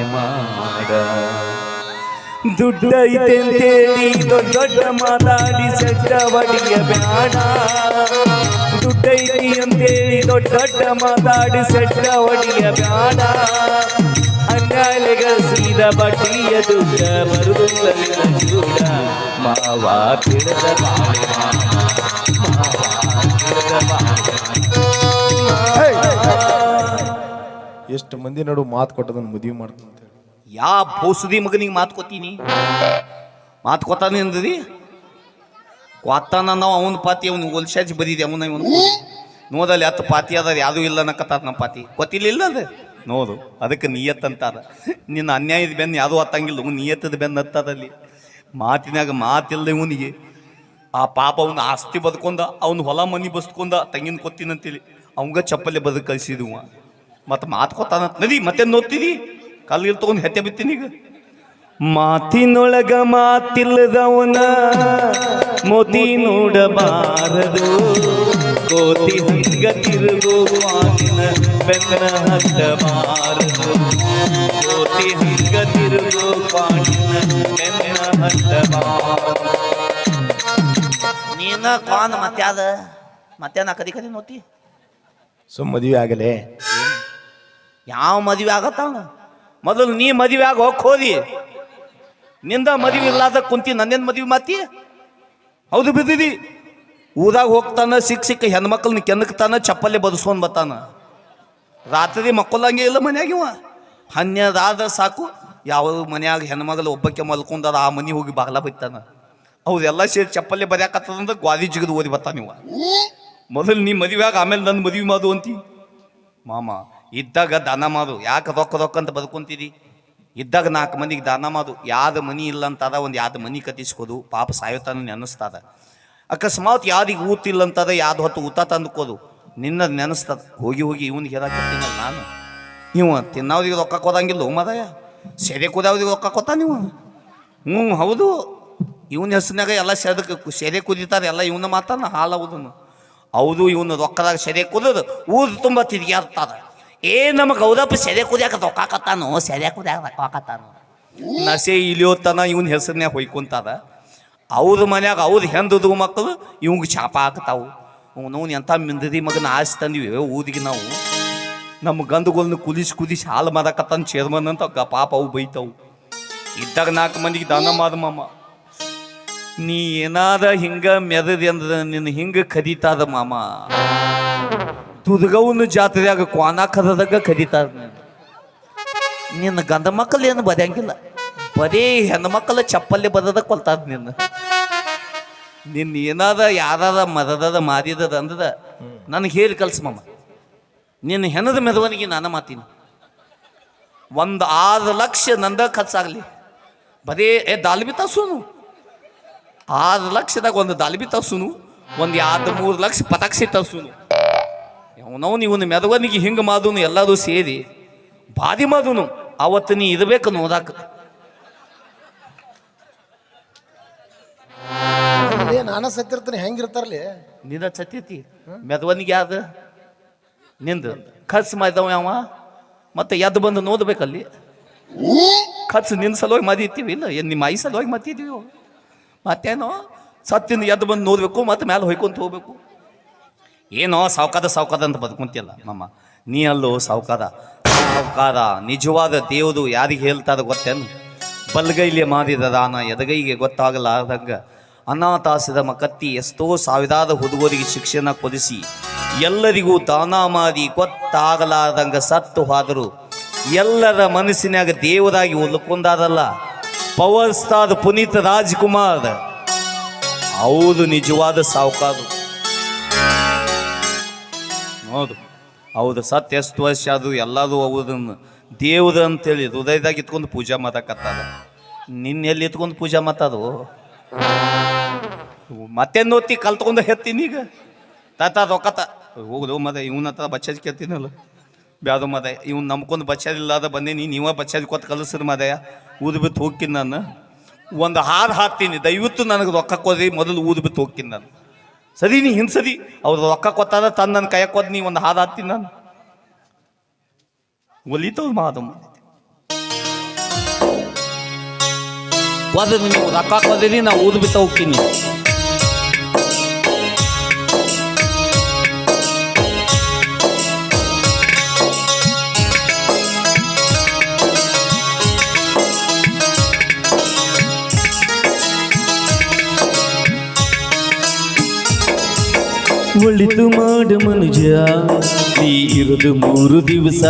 ಮಾಡ ದುಡ್ಡೈತೆಂತೇಳಿ ದೊಡ್ಡ ದೊಡ್ಡ ಮಾತಾಡಿ ಬಡಿಯ ಬೇಡ. ದುಡ್ಡೈತಿ ಅಂತೇಳಿ ದೊಡ್ಡ ದೊಡ್ಡ ಮಾತಾಡಿ ಹೊಡಿಯ ಬೇಡ. ಅಂಗಾಲಿಗ ಸೀದ ಬಡ್ಡಿಯ ದುಡ್ಡ ಬರುದಿಲ್ಲ ನಿನ್ನ ಜೂಡ ಮಾವ ಮಾವ ತಿಳಿದ ಎಷ್ಟು ಮಂದಿ ನಡು ಮಾತು ಕೊಟ್ಟದನ್ನ ಮದುವೆ ಹೇಳಿ ಯಾ ಬೋಸುದಿ ಮಗನಿಗೆ ಮಾತ್ಕೋತೀನಿ ಮಾತ್ಕೋತಾನೆ ಮಾತು ಕೊತ್ತಾನೆ ನಾವು ಅವನ ಪಾತಿ ಅವನು ಒಲ್ಸಾಜಿ ಬದಿದೆ ಅವನ ಇವನು ನೋದಲ್ಲಿ ಹತ್ತು ಪಾತಿ ಅದ ಯಾವುದೂ ಇಲ್ಲ ಅನ್ನಕತ್ತಾರ ನಮ್ಮ ಪಾತಿ. ಗೊತ್ತಿಲ್ಲ ಅದು? ನೋದು ಅದಕ್ಕೆ ನಿಯತ್ ಅಂತಾರ. ನಿನ್ನ ಅನ್ಯಾಯದ ಬೆನ್ನು ಯಾವುದೂ ಹತ್ತಂಗಿಲ್ಲ ಅವ್ನು ನಿಯತ್ತದ ಬೆನ್ನು ಹತ್ತದಲ್ಲಿ ಮಾತಿನಾಗ ಮಾತಿಲ್ಲದೆ ಇವನಿಗೆ. ಆ ಪಾಪ ಅವನ ಆಸ್ತಿ ಬದುಕೊಂಡ, ಅವನು ಹೊಲ ಮನಿ ಬಸ್ಕೊಂಡ, ತಂಗಿನ ಕೊತ್ತಿನಂತೇಳಿ ಅವಂಗ ಚಪ್ಪಲಿ ಬದುಕು ಕಳಿಸಿದವ ಮತ್ತೆ ಮಾತು ನದಿ ಮತ್ತೆ ನೋಡ್ತಿದಿ? ಕಲ್ಲಿಲ್ ತಗೊಂಡು ಹೆತ್ತೆ ಬಿತ್ತೀನಿ ಈಗ. ಮಾತಿನೊಳಗ ಮಾತಿಲ್ಲದವನ ಮೋತಿ ನೋಡಬಾರದು. ಕೋತಿ ಹಂಗ ತಿರುಗೋ ಮಾತಿನ ಬೆನ್ನ ಹತ್ತಬಾರದು. ಕೋತಿ ಹಂಗ ತಿರುಗೋ ಪಾಣಿನ ಬೆನ್ನ ಹತ್ತಬಾರದು. ನೀನ ಕಾನ್ ಮತ್ತೆ ಅದ ಮತ್ತೆ ನಾ ಕದಿ ಕದಿ ನೋತಿ ಸೊ ಮದುವೆ ಆಗಲೇ. ಯಾವ ಮದುವೆ ಆಗತ್ತಾವ ಮೊದಲು ನೀ ಮದುವೆ ಆಗ ಹೋಗ್ ಹೋದಿ. ನಿಂದ ಮದುವೆ ಇಲ್ಲಾದ ಕುಂತಿ ನನ್ನೇನು ಮದುವೆ ಮಾತಿ ಹೌದು ಬಿದ್ದಿದಿ. ಊರಾಗ ಹೋಗ್ತಾನ ಸಿಕ್ಕ ಸಿಕ್ಕ ಹೆಣ್ಮಕ್ಳನ್ನ ಕೆಣಕ್ತಾನ ಚಪ್ಪಲಿ ಬದಸ್ಕೊಂಡು ಬರ್ತಾನ. ರಾತ್ರಿ ಮಕ್ಕಳಂಗೆ ಇಲ್ಲ ಮನ್ಯಾಗ ಇವ. ಹನ್ನೆರಡಾದ ಸಾಕು ಯಾವ ಮನ್ಯಾಗ ಹೆಣ್ಮಗಳು ಒಬ್ಬಕ್ಕೆ ಮಲ್ಕೊಂಡಾರ ಆ ಮನೆ ಹೋಗಿ ಬಾಗ್ಲ ಬೈತಾನ ಅವ್ರೆಲ್ಲ ಸೇರಿ ಚಪ್ಪಲಿ ಬರೆಯಾಕತ್ತದಂದ್ರೆ ಗ್ವಾದಿ ಜಿಗದು ಓದಿ ಬರ್ತಾನ ಇವ. ಮೊದಲು ನೀ ಮದುವೆಯಾಗ ಆಮೇಲೆ ನನ್ನ ಮದುವೆ ಮಾಡು ಅಂತಿ. ಮಾಮ ಇದ್ದಾಗ ದಾನ ಮಾಡು. ಯಾಕೆ ರೊಕ್ಕ ರೊಕ್ಕ ಅಂತ ಬದುಕೊಂತಿದಿ? ಇದ್ದಾಗ ನಾಲ್ಕು ಮಂದಿಗೆ ದಾನ ಮಾಡು. ಯಾವ್ದು ಮನಿ ಇಲ್ಲ ಅಂತದ ಒಂದು ಯಾವ್ದು ಮನಿ ಕತ್ತಿಸ್ಕೋದು ಪಾಪ ಸಾಯೋತಾನ ನೆನೆಸ್ತದ ಅಕಸ್ಮಾತ್ ಯಾವ್ದಿಗೆ ಊತಿಲ್ಲ ಅಂತದ ಯಾವ್ದು ಹೊತ್ತು ಊತ ತಂದುಕೋದು ನಿನ್ನ ನೆನೆಸ್ತದ ಹೋಗಿ ಹೋಗಿ ಇವನಿಗೆ ಹೇಳಕತ್ತೀನಲ್ಲ ನಾನು. ನೀವು ತಿನ್ನೋದಿಗೆ ರೊಕ್ಕ ಕೊದಂಗಿಲ್ಲ ಮದಯ ಸೆರೆ ಕುದಾವ್ದಿಗೆ ರೊಕ್ಕ ಕೊತ್ತ ನೀವು ಹ್ಞೂ, ಹೌದು. ಇವನ ಹೆಸರಿನಾಗ ಎಲ್ಲ ಸೆದಕ್ಕೆ ಸೆರೆ ಕುದಿತಾರೆ, ಎಲ್ಲ ಇವನ ಮಾತಾನ ಹಾಲು ಹೌದು, ಇವನು ರೊಕ್ಕದಾಗ ಸೆರೆ ಕುದದು ಊರು ತುಂಬ ತಿರುಗಾಡ್ತಾರ ಏ ನಮ್ಮ ಗೌದಪ್ಪ ಸೆರೆ ಕುದಿಯಾಕ ತೊಕ್ಕಾಕತ್ತಾನು ಸೆದೆ ಕುದಿಯಾಕ ರೊಕ್ಕಾಕತ್ತಾನು ನಸೆ ಇಲಿಯೋತನ ಇವನ ಹೆಸರಿನ್ಯಾಗ ಹೊಯ್ಕೊಂತಾರ ಅವ್ರ ಮನ್ಯಾಗ ಅವ್ರ ಹೆಂದದು ಮಕ್ಕಳು ಇವಂಗೆ ಶಾಪ ಹಾಕ್ತಾವು. ನಾವು ಎಂಥ ಮಿಂದದಿ ಮಗನ ಆಸೆ ತಂದಿವಿ ಊದಿಗೆ ನಾವು. ನಮ್ಮ ಗಂಧಗಳನ್ನ ಕುದಿಸಿ ಕುದಿಸಿ ಹಾಲು ಮಾದಕತ್ತಾನ ಚೇರ್ಮನ್ ಅಂತ ಪಾಪ ಅವು ಬೈತಾವು. ಇದ್ದಾಗ ನಾಲ್ಕು ಮಂದಿಗೆ ದಾನ ಮಾದ ಮಾಮ. ನೀ ಏನಾದ ಹಿಂಗ ಮೆದದಿ ಅಂದ್ರೆ ನಿನ್ನ ಹಿಂಗ ಕದೀತಾದ ಮಾಮ. ತುದಗವನ ಜಾತ್ರೆಯಾಗ ಕ್ವಾನ ಕದದಾಗ ಕದೀತಾದ ನೀನು. ನಿನ್ನ ಗಂಡ ಮಕ್ಕಳು ಏನು ಬರೆಯಂಗಿಲ್ಲ. ಬರೀ ಹೆಣ್ಣು ಮಕ್ಕಳ ಚಪ್ಪಲ್ಲಿ ಬದದ ಕೊಲ್ತಾರ ನಿನ್ನ. ನಿನ್ನ ಏನಾದ ಯಾರಾದ ಮದದ ಮಾದಿದದ ಅಂದದ, ನನಗೆ ಹೇಳಿ ಕಲ್ಸ ಮಮ್ಮ ನಿನ್ನ ಹೆಣದ ಮೆರವಣಿಗೆ ನಾನು ಮಾತೀನಿ. ಒಂದು ಆರು ಲಕ್ಷ ನಂದ ಖರ್ಚಾಗಲಿ. ಬರೀ, ಏ ದಾಲ್ಬಿ ತಸುನು ಆರು ಲಕ್ಷದಾಗ ಒಂದು ದಾಲ್ಬಿ ತಸುನು ಒಂದು ಎರಡು ಮೂರು ಲಕ್ಷ ಪಟಾಕ್ಷಿ ತಸುನು ಅವನವನು ಇವನು ಮೆದವನಿಗೆ ಹಿಂಗೆ ಮಾದುನು ಎಲ್ಲರೂ ಸೇರಿ ಬಾದಿ ಮಾದೂನು ಅವತ್ತು ನೀ ಇರಬೇಕು ನೋದಾಕ ಅಲ್ಲೇ ನಾನ ಸತ್ತಿರ್ತೀನಿ ಹೆಂಗಿರ್ತಾರಲಿ? ನಿನ್ನ ಸತ್ತಿತಿ ಮೆದವನಿಗೆ ಯಾವ್ದು ನಿಂದು. ಖರ್ಚು ಮಾಡಿದವ ಯಾವ ಮತ್ತೆ ಎದ್ದು ಬಂದು ನೋದ್ಬೇಕಲ್ಲಿ ಖರ್ಚು ನಿನ್ನ ಸಲುವಾಗಿ ಮದಿತೀವಿ ಇಲ್ಲ ಏನು ನಿಮ್ಮ ಐ ಸಲುವಾಗಿ ಮತ್ತಿದ್ದೀವಿ ಮತ್ತೇನೋ? ಸತ್ತಿಂದ ಎದ್ದು ಬಂದು ನೋದ್ಬೇಕು ಮತ್ತೆ ಮೇಲೆ ಹೊಯ್ಕೊಂತ ಹೋಗ್ಬೇಕು. ಏನೋ ಸಾವ್ಕಾದ ಸಾವ್ಕಾದ ಅಂತ ಬದುಕೊಂತಿಲ್ಲ ನಮ್ಮ ನೀ ಅಲ್ಲೋ ಸಾವ್ಕಾದ. ಸಾವ್ಕಾರ ನಿಜವಾದ ದೇವದು ಯಾರಿಗೆ ಹೇಳ್ತಾರ ಗೊತ್ತೇನು? ಬಲ್ಗೈಲಿ ಮಾದಿದ ದಾನ ಎದಗೈಗೆ ಗೊತ್ತಾಗಲಾರ್ದಂಗ ಅನಾಥಾಸದ ಮಕತ್ತಿ ಎಷ್ಟೋ ಸಾವಿರಾದ ಹುಡುಗರಿಗೆ ಶಿಕ್ಷಣ ಕೊಡಿಸಿ ಎಲ್ಲರಿಗೂ ದಾನ ಮಾಡಿ ಗೊತ್ತಾಗಲಾರ್ದಂಗ ಸತ್ತು ಹೋದರು. ಎಲ್ಲರ ಮನಸ್ಸಿನಾಗ ದೇವರಾಗಿ ಉಳ್ಕೊಂಡಾರಲ್ಲ. ಪವರ್ ಪುನೀತ್ ರಾಜ್ಕುಮಾರ್. ಹೌದು, ನಿಜವಾದ ಸಾವುಕಾರು ಹೌದು. ಹೌದು, ಸತ್ಯ ವರ್ಷ ಅದು ಎಲ್ಲದು ಹೌದನ್ನು. ದೇವ್ದು ಅಂತೇಳಿ ಹೃದಯದಾಗ ಇತ್ಕೊಂಡು ಪೂಜಾ ಮಾತಾಕತ್ತದ ನಿನ್ನೆಲ್ಲಿ ಇತ್ಕೊಂಡು ಪೂಜಾ ಮಾತದು ಮತ್ತೆ ನೋತಿ ಕಲ್ತ್ಕೊಂಡು ಹೆತ್ತೀನಿ ಈಗ. ತಾತ ರೊಕ್ಕತ ಹೋಗುದು ಮದ, ಇವನ ಹತ್ರ ಬಚ್ಚದ ಕೇಳ್ತೀನಲ್ಲ. ಬ್ಯಾದು ಮದ, ಇವ್ನು ನಂಬ್ಕೊಂಡು ಬಚ್ಚದಿಲ್ಲದ ಬಂದೀನಿ, ನೀವ ಬಚ್ಚದ ಕೊತ್ತು ಕಲಿಸ್ರಿ ಮದಯ ಊದು ಬಿತ್ತು ಹೋಗ್ತೀನಿ ನಾನು. ಒಂದು ಹಾರು ಹಾಕ್ತೀನಿ ದಯವಿಟ್ಟು ನನಗೆ ರೊಕ್ಕ ಕೊದ್ರಿ ಮೊದಲು ಊದು ಬಿತ್ತು ಹೋಗ್ತೀನಿ ನಾನು. ಸರಿ ನೀ ಹಿಂಸದಿ ಅವ್ರ ರೊಕ್ಕ ಕೊತ್ತಾದ ತಂದು ನನ್ನ ಕೈಯಕ್ಕೆ ಕೊದ್ ನೀ ಒಂದು ಹಾದ ಹತ್ತೀನಿ ನಾನು. ಒಲಿತವ್ ಮಾದಮ್ಮ ಕೊದ್ರಿ ನೀವು ರೊಕ್ಕ ಕೊದ್ರಿ ನಾ ಊದು ಬಿತ್ತ ಹೋಗ್ತೀನಿ. ಒಳಿತು ಮಾಡು ಮನುಜ ನೀ ಇರುದು ಮೂರು ದಿವಸ.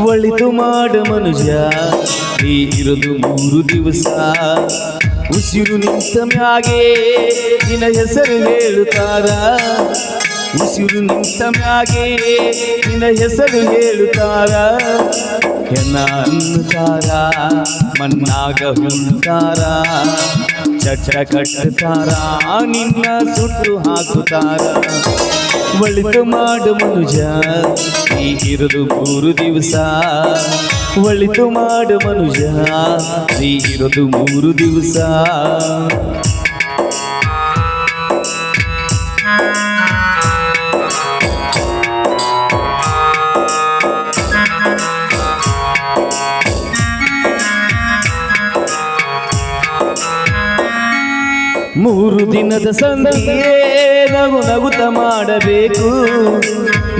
ಒಳಿತು ಮಾಡು ಮನುಜ ನೀ ಇರುದು ಮೂರು ದಿವಸ. ಉಸಿರು ನಿಂತ ಮ್ಯಾಗೆ ನಿನ್ನ ಹೆಸರು ಹೇಳುತ್ತಾರ. ಉಸಿರು ನಿಂತ ಮ್ಯಾಗೆ ನಿನ್ನ ಹೆಸರು ಹೇಳುತ್ತಾರ. ಎನ್ನ ಅನ್ನುತ್ತಾರ ಮಣ್ಣಾಗ ಹುಂತಾರ ಚಟ್ಟ ಕಟ್ಟುತ್ತಾರ ನಿನ್ನ ಸುಟ್ಟು ಹಾಕುತ್ತಾರ. ಒಳಿತು ಮಾಡು ಮನುಜ ಈ ಇರುದು ಮೂರು ದಿವಸ. ಒಳಿತು ಮಾಡು ಮನುಜ ಈ ಇರುದು ಮೂರು ದಿವಸ. ಮೂರು ದಿನದ ಸಂಧಿಯೇ ನಗು ನಗುತ ಮಾಡಬೇಕು.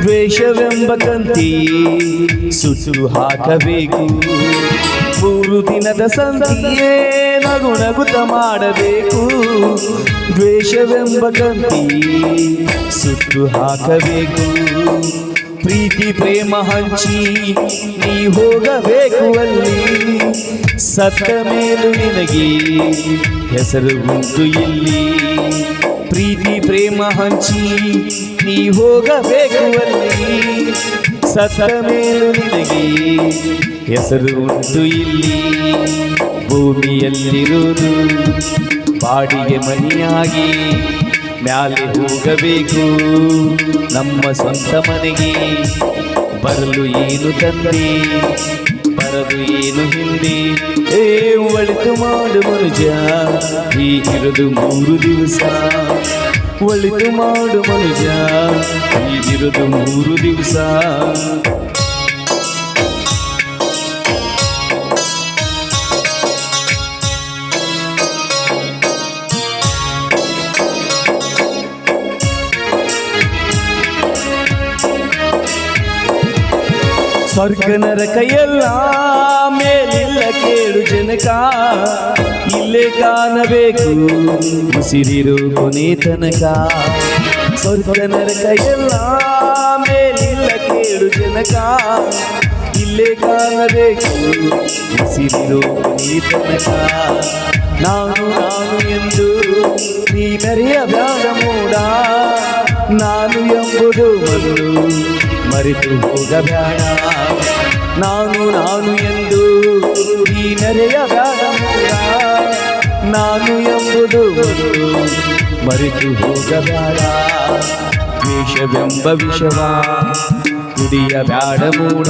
ದ್ವೇಷವೆಂಬ ಕಂತಿ ಸುಸುರು ಹಾಕಬೇಕು. ಮೂರು ದಿನದ ಸಂಧಿಯೇ ನಗು ನಗುತ ಮಾಡಬೇಕು. ದ್ವೇಷವೆಂಬ ಕಂತಿ ಸುಟ್ಟು ಹಾಕಬೇಕು. ಪ್ರೀತಿ ಪ್ರೇಮ ಹಂಚಿ ನೀ ಹೋಗಬೇಕು ಅಲ್ಲಿ. ಸತ್ತ ಮೇಲೂ ನಿನಗೆ ಹೆಸರು ಉಂಟು ಇಲ್ಲಿ. ಪ್ರೀತಿ ಪ್ರೇಮ ಹಂಚಿ ನೀ ಹೋಗಬೇಕು ಅಲ್ಲಿ ಸತ್ತ ಮೇಲೂ ನಿನಗೆ ಹೆಸರು ಉಂಟು ಇಲ್ಲಿ. ಭೂಮಿಯಲ್ಲಿರುವುದು ಬಾಡಿಗೆ ಮನೆಯಾಗಿ ಮ್ಯಾಲೆ ಹೋಗಬೇಕು. ನಮ್ಮ ಸ್ವಂತ ಮನೆಗೆ ಬರಲು ಏನು ತಂದೆ? ಬರಲು ಏನು ಹಿಂದೆ? ಏ, ಒಳಿತು ಮಾಡು ಮನುಜ, ಈ ಇರುದು ಮೂರು ದಿವಸ. ಒಳಿತು ಮಾಡು ಮನುಜ, ಈ ಇರುದು ಮೂರು ದಿವಸ. ಸ್ವರ್ಗ ನರಕ ಎಲ್ಲ ಮೇಲಿಲ್ಲ ಕೇಳು ಜನಕ ಇಲ್ಲೇ ಕಾಣಬೇಕು ಉಸಿರಿರು ಕೊನೆ ತನಕ ಸ್ವರ್ಗ ನರಕ ಎಲ್ಲ ಮೇಲಿಲ್ಲ ಕೇಳು ಜನಕ ಇಲ್ಲೇ ಕಾಣಬೇಕು ಉಸಿರಿರು ಕೊನೆ ತನಕ ನಾನು ನಾನು ಎಂದು ನೀ ಮೆರೆಯಬೇಡ ಮೂಡ ನಾನು ಎಂಬುದು ಮೊದಲು ಮರೆತು ಹೋಗಬೇಡ ನಾನು ನಾನು ಎಂದು ಈ ನೆರೆಯಬೇಡ ಮೂಡ ನಾನು ಎಂಬುದು ಮೊದಲು ಮರೆತು ಹೋಗಬೇಡ ದ್ವೇಷವೆಂಬ ವಿಷವ ಕುಡಿಯಬೇಡ ಮೂಡ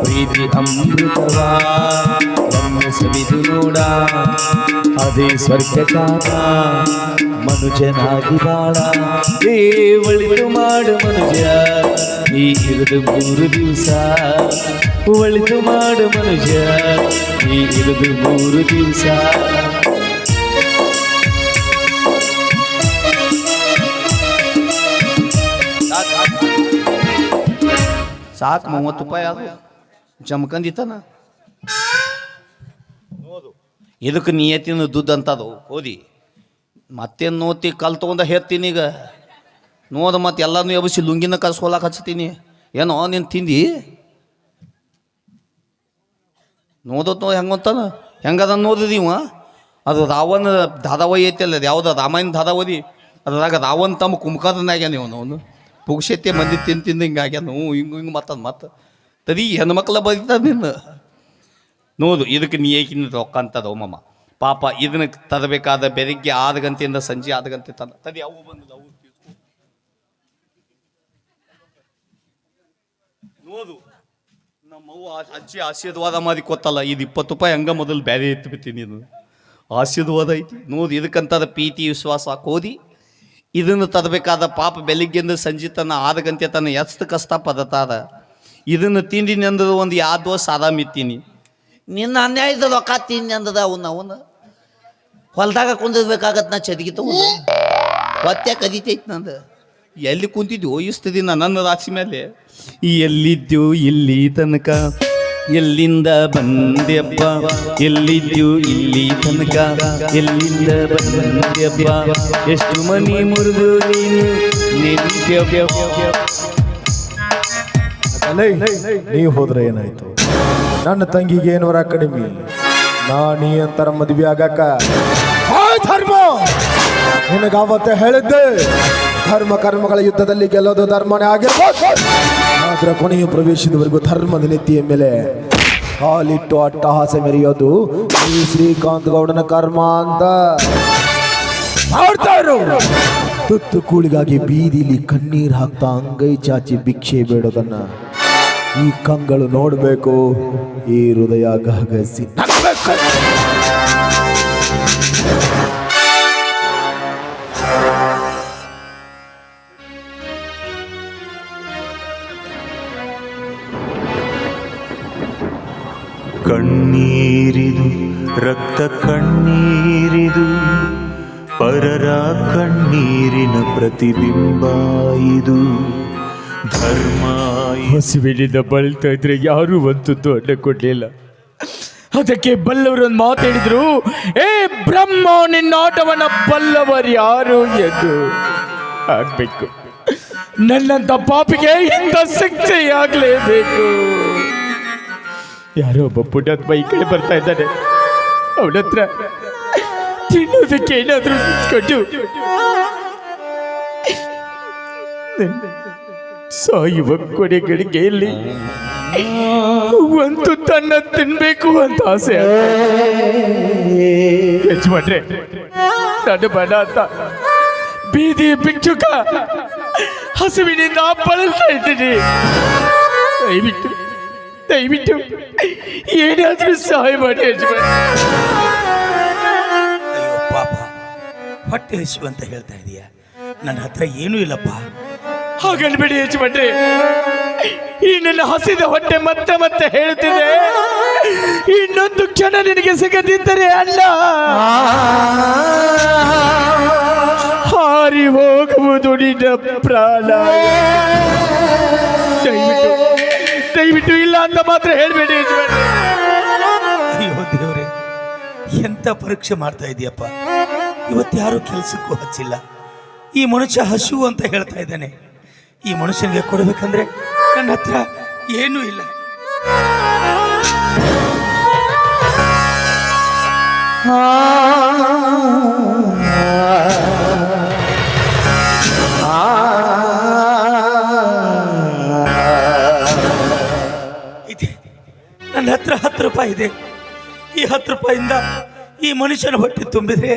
ಪ್ರೀತಿ ಅಮೃತವ ಒಮ್ಮೆ ಸವಿದು ನೋಡ ಅದೇ ಸ್ವರ್ಗಕಾರ ಮನುಜನಾಗಿ ಬಾಳ ಏ ಒಳಿತು ಮಾಡು ಮನುಜ ಈ ಇಳಿದು ಮೂರು ದಿವಸ. ಒಳಿತು ಮಾಡು ಮನುಷ್ಯ ಈ ಇಳಿದು ಮೂರು ದಿವಸ. ಸಾಕು ಮೂವತ್ತು ರೂಪಾಯಿ ಅದು ಜಮಕಂದಿತ್ತನ ಇದಕ್ಕೆ ನಿಯತಿನ ದುಡ್ಡು ಅಂತದು? ಓದಿ ಮತ್ತೇನು ನೋತಿ ಕಲ್ ತೊಗೊಂಡ ಹೇಳ್ತೀನಿ ಈಗ. ನೋದ ಮತ್ತೆ ಎಲ್ಲನೂ ಎಬಿಸಿ ಲುಂಗಿನ ಕಳ್ಸ್ಕೊಳಕ್ಕೆ ಹಚ್ತೀನಿ ಏನೋ ನೀನು ತಿಂದಿ ನೋದತ್ ನೋ ಹೆಂಗಂತಾನ ಹೆಂಗದ ಇವ ಅದು ರಾವಣ ಧಾರಾವಾಹಿ ಐತಲ್ಲ ಅದು ಯಾವ್ದು ರಾಮಾಯಣ ದಾದಾವದಿ ಅದ್ರಾಗ ರಾವಣ ತಮ್ಮ ಕುಮ್ಕದನಾಗ್ಯಾನ ಇವನು ಅವನು. ಪುಗ್ಸೆತ್ತೆ ಮಂದಿ ತಿಂದು ತಿಂದು ಹಿಂಗಾಗ್ಯಾದ ಹ್ಞೂ, ಹಿಂಗೆ ಹಿಂಗೆ ಮತ್ತದ ಮತ್ತೆ ತದಿ ಹೆಣ್ಮಕ್ಳ ಬದಿತ ನಿನ್ನ. ನೋದು ಇದಕ್ಕೆ ನೀ ಏಕಿನ ರೊಕ್ಕ ಅಂತದ ಮಮ್ಮ ಪಾಪ ಇದನ್ನ ತರಬೇಕಾದ ಬೆಳಿಗ್ಗೆ ಆರು ಗಂಟೆಯಿಂದ ಸಂಜೆ ಆರು ಗಂಟೆ ತನ. ತದಿ ಅವು ಬಂದಿಲ್ಲ ಅವು. ನೋದು ನಮ್ಮವ್ವ ಅಜ್ಜಿ ಆಶೀರ್ವಾದ ಮಾಡಿ ಕೊತ್ತಲ್ಲ, ಇದು ಇಪ್ಪತ್ತು ರೂಪಾಯಿ ಹಂಗ ಮೊದಲು ಬ್ಯಾರೆ ಎತ್ತು ಬಿತ್ತೀನಿ ಇದು ಆಶೀರ್ವಾದ ಐತಿ. ನೋದು ಇದಕ್ಕಂತದ ಪ್ರೀತಿ, ವಿಶ್ವಾಸ, ಕೋದಿ. ಇದನ್ನು ತರಬೇಕಾದ ಪಾಪ ಬೆಳಿಗ್ಗೆಯಿಂದ ಸಂಜೆ ತನ್ನ ಆರು ಗಂಟೆ ತನ್ನ ಎಷ್ಟು ಕಷ್ಟ ಪದತಾದ. ಇದನ್ನು ತಿಂದಿನಿ ಅಂದ್ರೆ ಒಂದು ಯಾವ ದೋಸ್ ಆರಾಮಿತ್ತೀನಿ ನಿನ್ನ ಅನ್ಯಾಯದ ರೊಕ್ಕ ತಿಂದಿ ಅಂದದ ಅವನ್ನ ಅವನ. ಹೊಲ್ದಾಗ ಕುಂದಿರ್ಬೇಕಾಗತ್ತೆ ನಾ ಚದಗಿತ ಹೊತ್ತೆ ಕದಿತೈತಿ ನಂದು. ಎಲ್ಲಿ ಕುಂತಿದ್ವು? ಇಸ್ತದಿನ ನನ್ನ ರಾಶಿ ಮೇಲೆ. ಎಲ್ಲಿದ್ದು ಇಲ್ಲಿ ತನಕ. ಎಲ್ಲಿಂದ ಬಂದೆಪ್ಪ ಎಲ್ಲಿದ್ದು ಇಲ್ಲಿ ತನಕ. ಎಲ್ಲಿಂದ ಬಂದೆಪ್ಪ ಎಷ್ಟು ಮನಿ ಮುರಿದು ನೀನು? ನೀವು ಹೋದ್ರೆ ಏನಾಯ್ತು? ನನ್ನ ತಂಗಿಗೆ ಏನವರ ಕಡಿಮೆ? ನಾ ನೀ ಅಂತರ ಮದ್ವೆ ಆಗಾಕ ಹಾಯ್ ಧರ್ಮ ನಿನಗ ಅವತ್ತೆ ಹೇಳಿದ್ದೆ, ಧರ್ಮ ಕರ್ಮಗಳ ಯುದ್ಧದಲ್ಲಿ ಗೆಲ್ಲೋದು ಧರ್ಮನೇ ಆಗಿರ್ಬೋದು. ಆದ್ರೆ ಕೊನೆಯ ಪ್ರವೇಶದವರೆಗೂ ಧರ್ಮದ ನೀತಿಯ ಮೇಲೆ ಕಾಲಿಟ್ಟು ಅಟ್ಟಹಾಸ ಮೆರೆಯೋದು ಈ ಶ್ರೀಕಾಂತ್ ಗೌಡನ ಕರ್ಮ ಅಂತ. ತುತ್ತು ಕೂಳಿಗಾಗಿ ಬೀದಿಲಿ ಕಣ್ಣೀರು ಹಾಕ್ತಾ ಅಂಗೈ ಚಾಚಿ ಭಿಕ್ಷೆ ಬೇಡೋದನ್ನ ಈ ಕಂಗಳು ನೋಡಬೇಕು. ಈ ಹೃದಯ ಗಹಗಸಿ ಕಣ್ಣೀರಿದು, ರಕ್ತ ಕಣ್ಣೀರಿದು, ಪರರ ಕಣ್ಣೀರಿನ ಪ್ರತಿಬಿಂಬ ಇದು. ಧರ್ಮ ಹಸಿವಿನಿಂದ ಬಳಲ್ತಾ ಇದ್ರೆ ಯಾರು ಒಂದು ದೊಡ್ಡ ಕೊಡ್ಲಿಲ್ಲ ಅದಕ್ಕೆ ಬಲ್ಲವರೊಂದು ಮಾತಾಡಿದ್ರು ಏ ಬ್ರಹ್ಮ, ನಿನ್ನ ಆಟವನ್ನ ಬಲ್ಲವರು ಯಾರು ಎಂದು? ಆಗ್ಬೇಕು. ನನ್ನಂತ ಪಾಪಿಗೆ ಇಂಥ ಶಿಕ್ಷೆ ಯಾರೋ ಒಬ್ಬ ಪುಣ್ಯಾತ್ಮ ಈ ಕಡೆ ಬರ್ತಾ ಇದ್ದಾನೆ. ಅವನ ಹತ್ರ ತಿನ್ನೋದಕ್ಕೆ ಏನಾದ್ರೂ ಕೊಟ್ಟು ಸಾಯುವ ಕೊನೆ ಗಳಿಗೆಯಲ್ಲಿ ಒಂದು ತನ್ನ ತಿನ್ಬೇಕು ಅಂತ ಆಸೆ ಯಜಮಾನ್ರೆ, ನನ್ನ ಬಡ ಅಂತ ಬೀದಿ ಬಿಚ್ಚುಕ ಹಸುವಿನಿಂದ ಬಳಲ್ತಾ ಇದ್ದೀನಿ. ದಯವಿಟ್ಟು ದಯವಿಟ್ಟು ಏನಾದ್ರೂ ಸಹಾಯ ಮಾಡಿ ಯಜಮಾನ್. ಅಯ್ಯೋ ಪಾಪ. ಹೊಟ್ಟೆ ಹಸಿವು ಅಂತ ಹೇಳ್ತಾ ಇದೀಯ. ನನ್ನ ಹತ್ರ ಏನೂ ಇಲ್ಲಪ್ಪ. ಹಾಗನ್ಬೇಡಿ ಯಜಮಾನ್ರೆ. ಈ ನನ್ನ ಹಸಿದ ಹೊಟ್ಟೆ ಮತ್ತೆ ಮತ್ತೆ ಹೇಳ್ತಿದೆ ಇನ್ನೊಂದು ಕ್ಷಣ ನಿನಗೆ ಸಿಗದಿದ್ದರೆ ಅಲ್ಲ. ಹಾರಿ ಹೋಗುವುದು ನಿನ್ನ ಪ್ರಾಣ. ದಯವಿಟ್ಟು ದಯವಿಟ್ಟು ಅಂತ ಮಾತ್ರ ಹೇಳ್ಬೇಡಿ ಅಯ್ಯೋ ದೇವ್ರೆ ಎಂತ ಪರೀಕ್ಷೆ ಮಾಡ್ತಾ ಇದೀಯಪ್ಪ? ಇವತ್ತು ಯಾರು ಕೆಲಸಕ್ಕೂ ಹಚ್ಚಿಲ್ಲ. ಈ ಮನುಷ್ಯ ಹಸು ಅಂತ ಹೇಳ್ತಾ ಇದ್ದಾನೆ. ಈ ಮನುಷ್ಯನಿಗೆ ಕೊಡಬೇಕಂದ್ರೆ ನನ್ನ ಹತ್ರ ಏನೂ ಇಲ್ಲ. ಇದೆ ಹತ್ರ ಹತ್ತು ರೂಪಾಯಿ ಇದೆ. ಈ ಹತ್ತು ರೂಪಾಯಿಂದ ಈ ಮನುಷ್ಯನ ಹೊಟ್ಟೆ ತುಂಬಿದ್ರೆ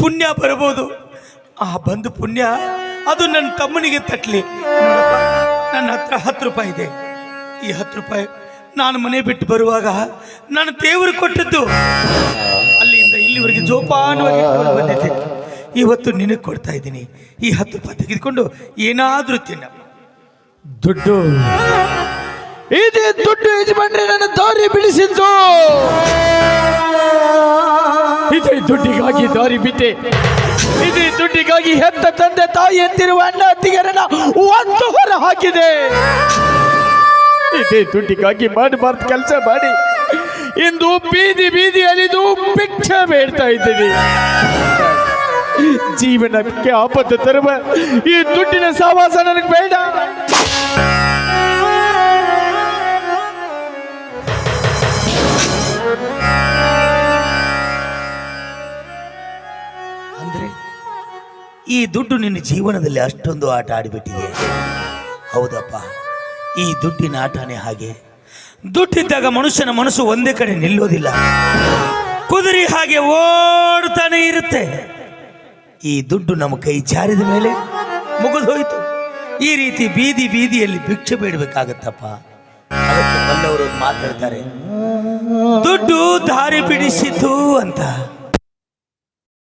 ಪುಣ್ಯ ಬರಬಹುದು. ಆ ಬಂದು ಪುಣ್ಯ, ಅದು ನನ್ನ ತಮ್ಮನಿಗೆ ತಟ್ಲಿ ನನ್ನ ಹತ್ರ ಹತ್ತು ರೂಪಾಯಿ ಇದೆ. ಈ ಹತ್ತು ರೂಪಾಯಿ ನಾನು ಮನೆ ಬಿಟ್ಟು ಬರುವಾಗ ನಾನು ದೇವರು ಕೊಟ್ಟದ್ದು. ಅಲ್ಲಿಂದ ಇಲ್ಲಿವರೆಗೆ ಜೋಪಾನವಾಗಿ ಬಂದಿದ್ದೆ. ಇವತ್ತು ನಿನಗೆ ಕೊಡ್ತಾ ಇದ್ದೀನಿ. ಈ ಹತ್ತು ರೂಪಾಯಿ ತೆಗೆದುಕೊಂಡು ಏನಾದರೂ ತಿನ್ನ ದುಡ್ಡು. ಇದೇ ದುಡ್ಡು ಯಜಮಾನ್ರೆ, ನನ್ನ ದಾರಿ ಬಿಡಿಸಿದ್ದು. ಇದೇ ದುಡ್ಡಿಗಾಗಿ ದಾರಿ ಬಿಟ್ಟೆ. ಇದೇ ದುಡ್ಡಿಗಾಗಿ ಹೆತ್ತ ತಂದೆ ತಾಯಿ ಎಂದಿರುವ ಅಣ್ಣ ಅತ್ತಿಗೆರನ್ನ ಒಂದು ಹೊರ ಹಾಕಿದೆ. ಇದೇ ದುಡ್ಡಿಗಾಗಿ ಮಾಡಬಾರ್ದು ಕೆಲಸ ಮಾಡಿ. ಇಂದು ಬೀದಿ ಬೀದಿ ಅಲಿದು ಭಿಕ್ಷೆ ಬೇಡ್ತಾ ಇದ್ದೀವಿ. ಜೀವನಕ್ಕೆ ಆಪತ್ತು ತರುವ ಈ ದುಡ್ಡಿನ ಸಹವಾಸ ನನಗೆ ಬೇಡ. ಈ ದುಡ್ಡು ನಿನ್ನ ಜೀವನದಲ್ಲಿ ಅಷ್ಟೊಂದು ಆಟ ಆಡಿಬಿಟ್ಟಿದೆ. ಹೌದಪ್ಪ. ಈ ದುಡ್ಡಿನ ಆಟನೇ ಹಾಗೆ. ದುಡ್ಡಿದ್ದಾಗ ಮನುಷ್ಯನ ಮನಸ್ಸು ಒಂದೇ ಕಡೆ ನಿಲ್ಲೋದಿಲ್ಲ. ಕುದುರೆ ಹಾಗೆ ಓಡ್ತಾನೆ ಇರುತ್ತೆ. ಈ ದುಡ್ಡು ನಮ್ಮ ಕೈ ಜಾರಿದ ಮೇಲೆ ಮುಗಿದು ಹೋಯಿತು ಈ ರೀತಿ ಬೀದಿ ಬೀದಿಯಲ್ಲಿ ಭಿಕ್ಷೆ ಬೇಡಬೇಕಾಗತ್ತಪ್ಪ. ಅದಕ್ಕೆ ಬಂದವರು ಮಾತಾಡ್ತಾರೆ, ದುಡ್ಡು ದಾರಿ ಬಿಡಿಸಿತು ಅಂತ.